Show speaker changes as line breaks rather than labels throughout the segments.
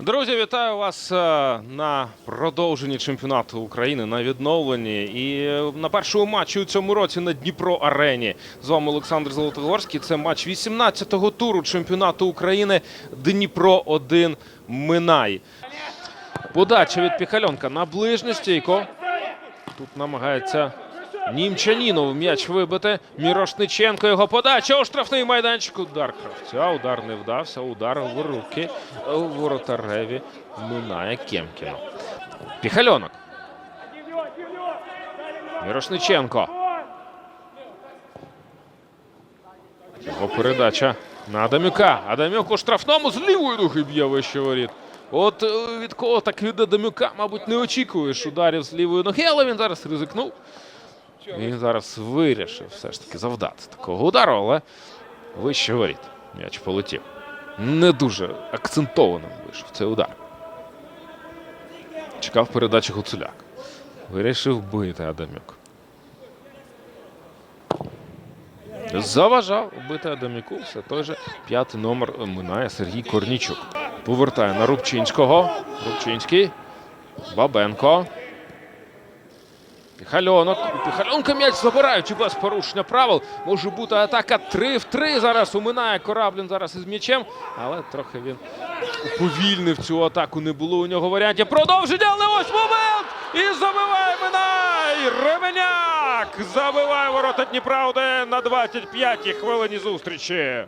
Друзі, вітаю вас е, на продовженні чемпіонату України на відновленні. І е, на першому матчі у цьому році на Дніпро Арені. З вами Олександр Золотогорський. Це матч 18-го туру чемпіонату України Дніпро 1 Минай. Подача від Піхальонка на ближню стійку. Тут намагається Німчанінов м'яч вибити. Мірошниченко його подача у штрафний майданчик. Удар кравця. Удар не вдався. Удар в руки воротареві минає Кемкіно. Піхальонок. Мірошниченко. Його передача на Адамюка. Адамюк у штрафному з лівої ноги б'є вище воріт. От е, від кого так від Адамюка, мабуть, не очікуєш ударів з лівої ноги, але він зараз ризикнув. Він зараз вирішив все ж таки завдати такого удару, але вище воріт. М'яч полетів. Не дуже акцентованим вийшов цей удар. Чекав передачі Гуцуляк. Вирішив бити Адамюк. Заважав бити Адамюку. Все той же п'ятий номер минає Сергій Корнічук. Повертає на Рубчинського. Рубчинський. Бабенко. Піхальонок. У Піхальонка м'яч забираючи без порушення правил. Може бути атака 3 в 3. Зараз уминає Кораблін зараз із м'ячем. Але трохи він уповільнив цю атаку. Не було у нього варіантів. Продовження, але ось момент! І забиває Минай! Ременяк! Забиває ворота Дніпра 1 на 25-й хвилині зустрічі.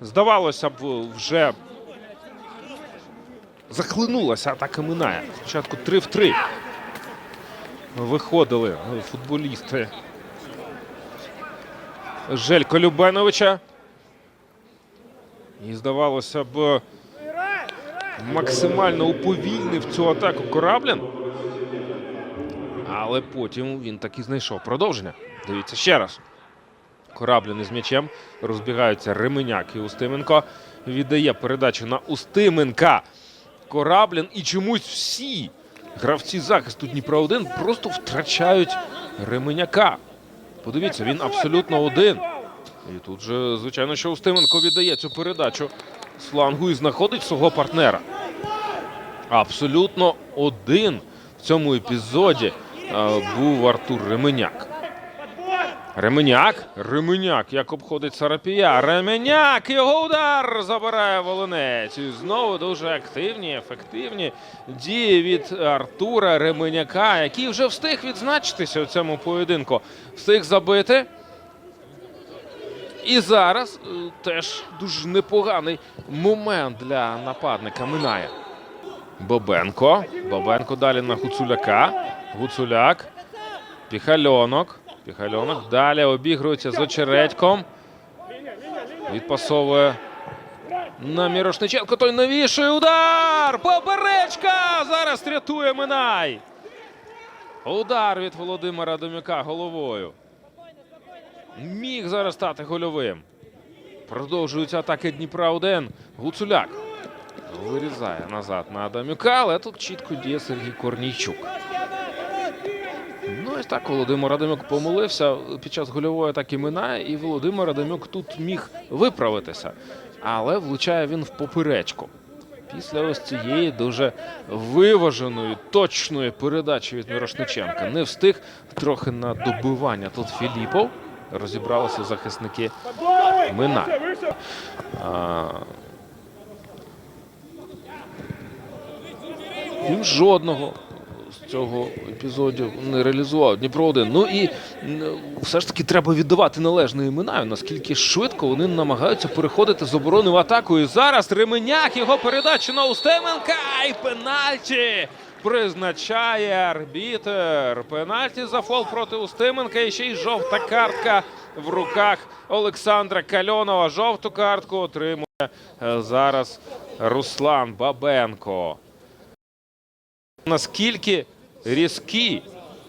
Здавалося б, вже захлинулася атака минає. Спочатку 3 в 3. Виходили футболісти Желько Любеновича. І здавалося б, максимально уповільнив цю атаку Кораблін. Але потім він таки знайшов продовження. Дивіться ще раз. Кораблін із м'ячем розбігаються Ременяк і Устименко. Віддає передачу на Устименка. Кораблін і чомусь всі гравці захисту Дніпра 1 просто втрачають Ременяка. Подивіться, він абсолютно один. І тут же, звичайно, що Устименко віддає цю передачу з флангу і знаходить свого партнера. Абсолютно один в цьому епізоді був Артур Ременяк. Ременяк. Ременяк, як обходить Сарапія. Ременяк. Його удар забирає Волонець. І знову дуже активні, ефективні дії від Артура Ременяка, який вже встиг відзначитися у цьому поєдинку. Встиг забити. І зараз е, теж дуже непоганий момент для нападника минає. Бобенко. Бобенко далі на Гуцуляка. Гуцуляк. Піхальонок. Піхальонок. Далі обігрується з очередьком. Відпасовує на Мірошниченко. Той навішує удар. Поперечка! Зараз рятує Минай. Удар від Володимира Домюка головою. Міг зараз стати гольовим. Продовжуються атаки Дніпра 1. Гуцуляк. Вирізає назад на Адамюка, але тут чітко діє Сергій Корнійчук. Ну, ось так Володимир Адамюк помилився під час гольової атаки минає, і Володимир Адамюк тут міг виправитися. Але влучає він в поперечку. Після ось цієї дуже виваженої, точної передачі від Мірошниченка. Не встиг трохи на добивання тут Філіпов. Розібралися захисники Мина. А... Він жодного цього епізоду не реалізував Дніпро 1. Ну і все ж таки треба віддавати належне імена, наскільки швидко вони намагаються переходити з оборони в атаку. І зараз Ременяк його передача на Устеменка і пенальті призначає арбітер. Пенальті за фол проти Устименка. І ще й жовта картка в руках Олександра Кальонова. Жовту картку отримує е, зараз Руслан Бабенко наскільки різкі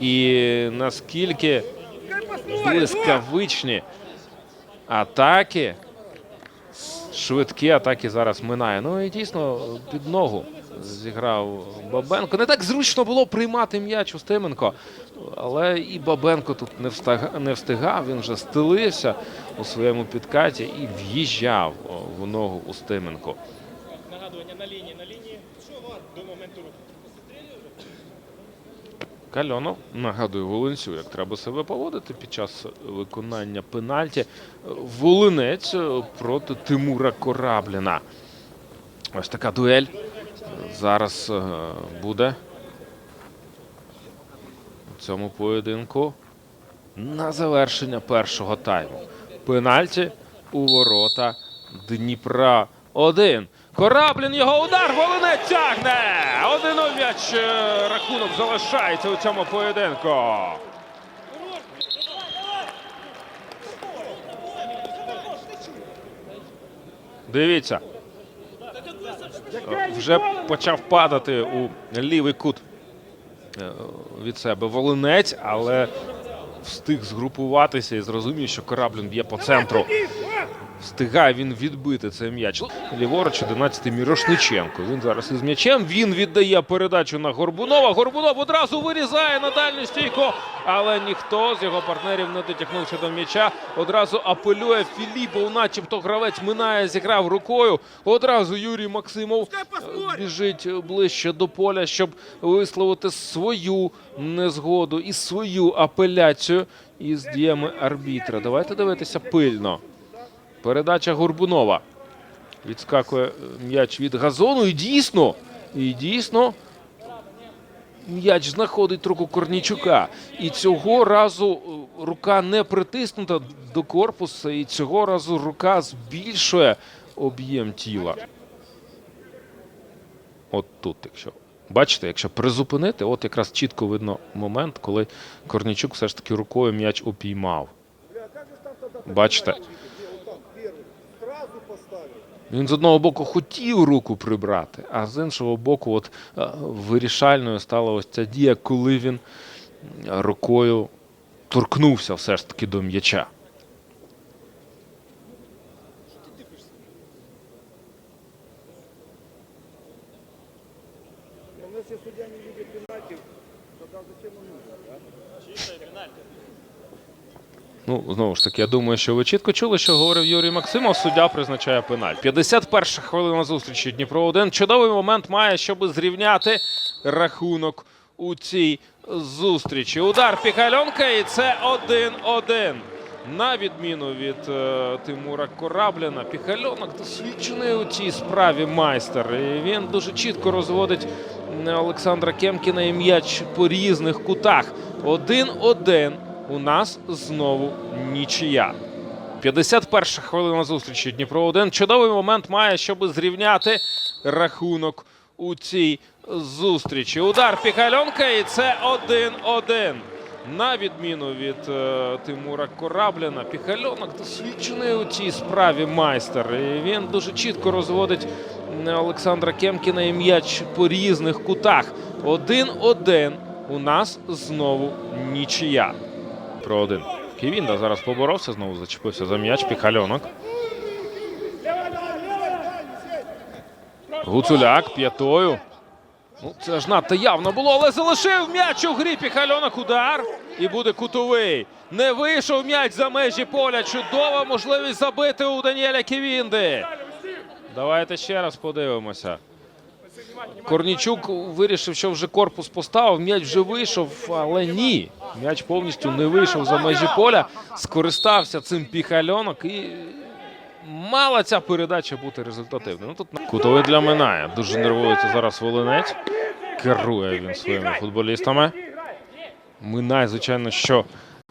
і наскільки блискавичні атаки, швидкі атаки зараз минає. Ну і дійсно під ногу зіграв Бабенко. Не так зручно було приймати м'яч у Устименко, але і Бабенко тут не встигав, не встигав. Він вже стелився у своєму підкаті і в'їжджав в ногу Устименко.
Нагадування на лінії, на лінії.
Кальонов нагадує Волинцю, як треба себе поводити під час виконання пенальті. Волинець е, проти Тимура Корабліна. Ось така дуель зараз е, буде у цьому поєдинку на завершення першого тайму. Пенальті у ворота Дніпра 1. Кораблін його удар. Волинець тягне. Один м'яч. е, Рахунок залишається у цьому поєдинку. Дивіться. Вже почав падати у лівий кут е, від себе Волинець, але встиг згрупуватися і зрозумів, що кораблін б'є по центру. Встигає він відбити цей м'яч. Ліворуч 11-й Мірошниченко. Він зараз із м'ячем. Він віддає передачу на Горбунова. Горбунов одразу вирізає на дальню стійку, але ніхто з його партнерів не дотягнувся до м'яча. Одразу апелює Філіпов, начебто гравець минає, зіграв рукою. Одразу Юрій Максимов е, біжить ближче до поля, щоб висловити свою незгоду і свою апеляцію із діями арбітра. Давайте дивитися пильно. Передача Горбунова. Відскакує е, м'яч від газону. І дійсно, і дійсно, м'яч знаходить руку Корнічука. І цього разу е, рука не притиснута до корпуса, і цього разу рука збільшує об'єм тіла. От тут, якщо. Бачите, якщо призупинити, от якраз чітко видно момент, коли Корнічук все ж таки рукою м'яч упіймав. Бачите? Він з одного боку хотів руку прибрати, а з іншого боку, от е, вирішальною стала ось ця дія, коли він е, рукою торкнувся все ж таки до м'яча. Ну, знову ж таки, я думаю, що ви чітко чули, що говорив Юрій Максимов. Суддя призначає пеналь. 51 хвилина зустрічі Дніпро 1. Чудовий момент має, щоб зрівняти рахунок у цій зустрічі. Удар Піхальонка, і це 1-1. На відміну від е, Тимура Корабліна, Піхальонок досвідчений у цій справі майстер. І він дуже чітко розводить Олександра Кемкіна і м'яч по різних кутах. 1-1. У нас знову нічия. 51 хвилина зустрічі Дніпро 1. Чудовий момент має, щоб зрівняти рахунок у цій зустрічі. Удар Піхальонка, і це 1-1. На відміну від е, Тимура Корабліна, Піхальонок досвідчений у цій справі майстер. І він дуже чітко розводить Олександра Кемкіна і м'яч по різних кутах. 1-1. У нас знову нічия. Про один. Ківінда зараз поборовся, знову зачепився за м'яч. Піхальонок. Гуцуляк п'ятою. Ну, це ж надто явно було, але залишив м'яч у грі. Піхальонок удар. І буде кутовий. Не вийшов м'яч за межі поля. Чудова можливість забити у Даніеля Ківінди. Давайте ще раз подивимося. Корнічук вирішив, що вже корпус поставив. М'яч вже вийшов, але ні. М'яч повністю не вийшов за межі поля. Скористався цим піхальонок і мала ця передача бути результативною. Ну, тут кутовий для Минає. Дуже нервується зараз Волинець. Керує він своїми футболістами. Минай, звичайно, що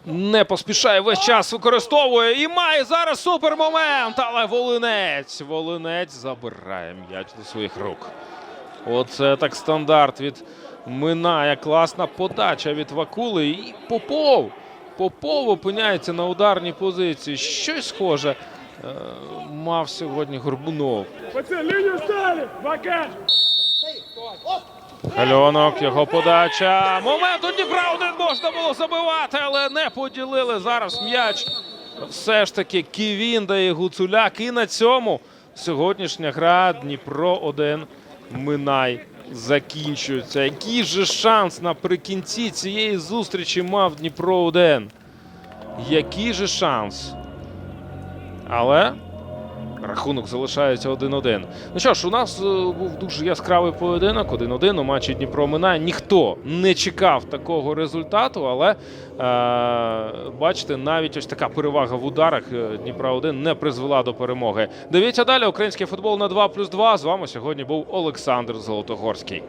не поспішає весь час використовує і має зараз супермомент. Але Волинець. Волинець забирає м'яч до своїх рук. Оце так стандарт від Минає. Класна подача від Вакули. І Попов. Попов опиняється на ударній позиції. Щось схоже е, мав сьогодні Горбунов. Хальонок, його подача. Момент у Дніпра один можна було забивати, але не поділили зараз м'яч. Все ж таки Ківінда і Гуцуляк. І на цьому сьогоднішня гра Дніпро 1, Минай закінчуються. Який же шанс наприкінці цієї зустрічі мав Дніпро 1? Який же шанс? Але рахунок залишається 1-1. Ну що ж, у нас е, був дуже яскравий поєдинок. 1-1 у матчі Дніпро минає. Ніхто не чекав такого результату, але е, бачите, навіть ось така перевага в ударах е, Дніпра 1 не призвела до перемоги. Дивіться далі. Український футбол на 2 плюс 2. З вами сьогодні був Олександр Золотогорський.